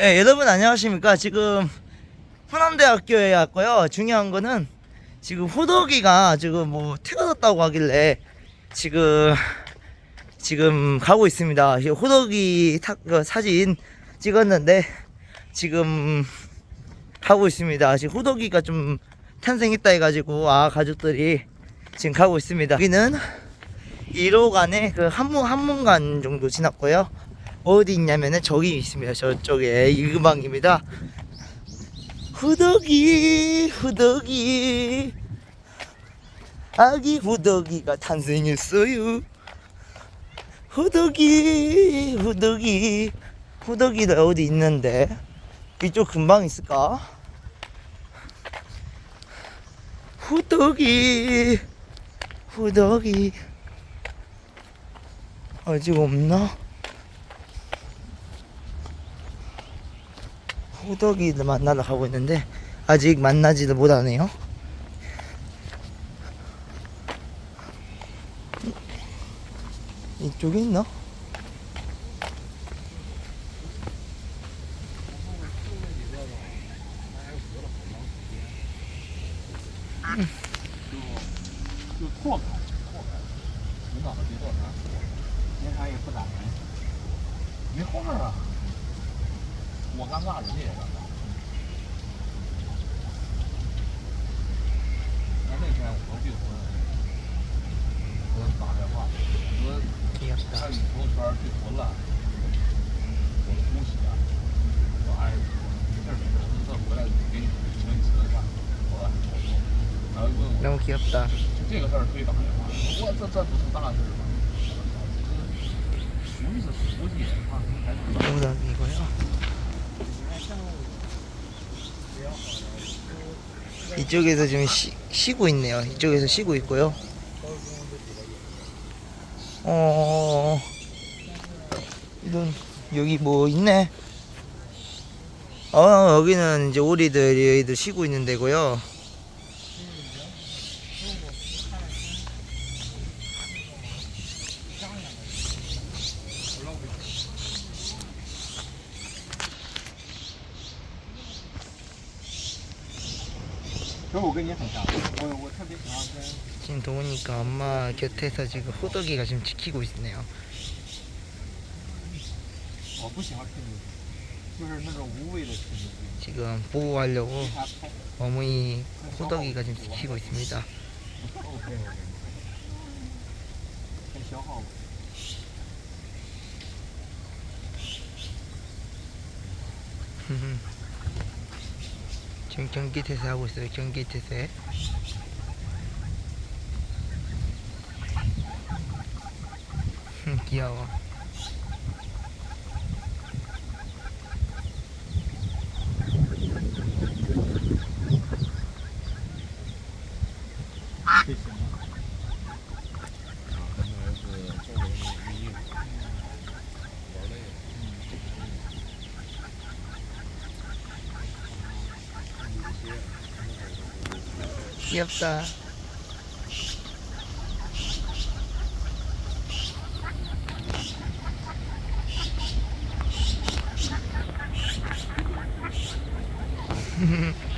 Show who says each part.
Speaker 1: 네, 여러분 안녕하십니까. 지금 호남대학교에 왔고요. 중요한 거는 지금 호덕이가 지금 뭐 태어났다고 하길래 지금 지금 가고 있습니다. 이 호덕이 타, 그 사진 찍었는데 지금 가고 있습니다. 지금 호덕이가 좀 탄생했다 해가지고 아 가족들이 지금 가고 있습니다. 여기는 1호간에 그 한문 한문간 정도 지났고요. 어디 있냐면은 저기 있습니다. 저쪽에 일금방입니다. 후덕이 후덕이 아기 후덕이가 탄생했어요. 후덕이 후덕이 후덕이도 어디 있는데 이쪽 금방 있을까? 후덕이 후덕이 아직 없나? 호덕이를 만나러 가고 있는데 아직 만나지도 못하네요. 이쪽에 있나? 음.
Speaker 2: 我尴尬，人家也尴尬。那那天我弟婚，给我打电话，我说看你朋友圈儿订婚了，我恭喜啊！我爱人，没事没事，这回来给你请你吃顿饭？好吧。那我
Speaker 1: 客气了。
Speaker 2: 这个事儿可以打电话。我这这不是大事儿吗？属于是私事，啊，还是。
Speaker 1: 好的，没关系啊。 이쪽에서 지금 쉬, 쉬고 있네요. 이쪽에서 쉬고 있고요. 어, 이런 여기 뭐 있네. 어, 여기는 이제 오리들이 얘들 쉬고 있는 데고요.
Speaker 2: 其实我跟你很像，我我特别喜欢跟
Speaker 1: 지금 동훈이가 엄마 곁에서 지금 호덕이가 지금 지키고 있네요.
Speaker 2: 我不喜欢吹牛逼，就是那种无谓的吹牛逼。
Speaker 1: 지금 보호하려고
Speaker 2: 他太
Speaker 1: 어머니 호덕이가 지금 지키고 있습니다.
Speaker 2: OK OK，太消耗我。
Speaker 1: 지금 경기 태세 하고 있어요. 경기 태세. 흠, 귀여워. 귀엽다.